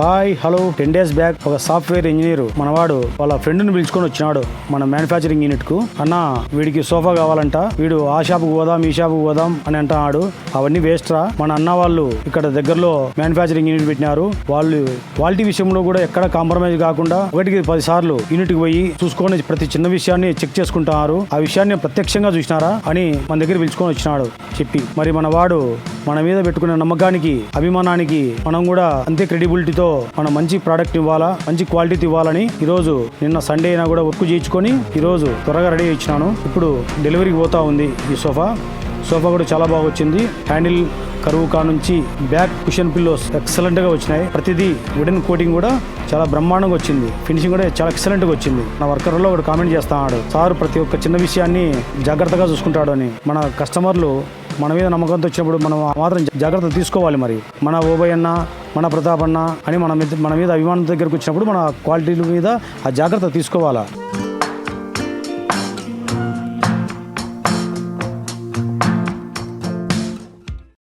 Hi hello. Ten days back ఒక software engineer మనవాడు వాళ్ళ ఫ్రెండ్ని పిలుచుకొని వచ్చినాడు మన మ్యానుఫ్యాక్చరింగ్ యూనిట్కు అన్న వీడికి సోఫా కావాలంట. వీడు ఆ షాప్కి పోదాం ఈ షాప్కి పోదాం అని అంటున్నాడు. అవన్నీ వేస్ట్ రా. మన అన్న వాళ్ళు ఇక్కడ దగ్గరలో మ్యానుఫ్యాక్చరింగ్ యూనిట్ పెట్టినారు. వాళ్ళు క్వాలిటీ విషయంలో కూడా ఎక్కడ కాంప్రమైజ్ కాకుండా ఒకటికి పది సార్లు యూనిట్కి పోయి చూసుకొని ప్రతి చిన్న విషయాన్ని చెక్ చేసుకుంటున్నారు. ఆ విషయాన్ని ప్రత్యక్షంగా చూసినారా అని మన దగ్గర పిలుచుకొని వచ్చినాడు చెప్పి. మరి మన వాడు మన మీద పెట్టుకున్న నమ్మకానికి అభిమానానికి మనం కూడా అంతే క్రెడిబిలిటీతో మనం మంచి ప్రోడక్ట్ ఇవ్వాలా మంచి క్వాలిటీ ఇవ్వాలని ఈరోజు నిన్న సండే అయినా కూడా వర్క్ చేయించుకొని ఈరోజు త్వరగా రెడీ ఇచ్చినాను ఇప్పుడు డెలివరీకి పోతా ఉంది ఈ సోఫా సోఫా కూడా చాలా బాగా వచ్చింది. హ్యాండిల్ కరువు కా నుంచి బ్యాక్ కుషన్ పిల్లోస్ ఎక్సలెంట్గా వచ్చినాయి. ప్రతిదీ వుడెన్ కోటింగ్ కూడా చాలా బ్రహ్మాండంగా వచ్చింది. ఫినిషింగ్ కూడా చాలా ఎక్సలెంట్గా వచ్చింది. నా వర్కర్లో ఒకటి కామెంట్ చేస్తున్నాడు. సార్ ప్రతి ఒక్క చిన్న విషయాన్ని జాగ్రత్తగా చూసుకుంటాడు అని. మన కస్టమర్లు మన మీద నమ్మకంతో వచ్చినప్పుడు మనం మాత్రం జాగ్రత్త తీసుకోవాలి మరి. మన ఓబై అన్న మన ప్రతాపన్న అని మన మన మీద అభిమానం దగ్గరకు వచ్చినప్పుడు మన క్వాలిటీల మీద ఆ జాగ్రత్త తీసుకోవాలా?